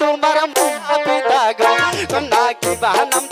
তোমার পিতা গো কন্যা কি বাহানাম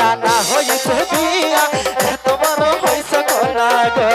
নানা হইছে বিয়া এত বড় হইছে কনা গো।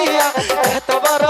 হইয়া এত বড়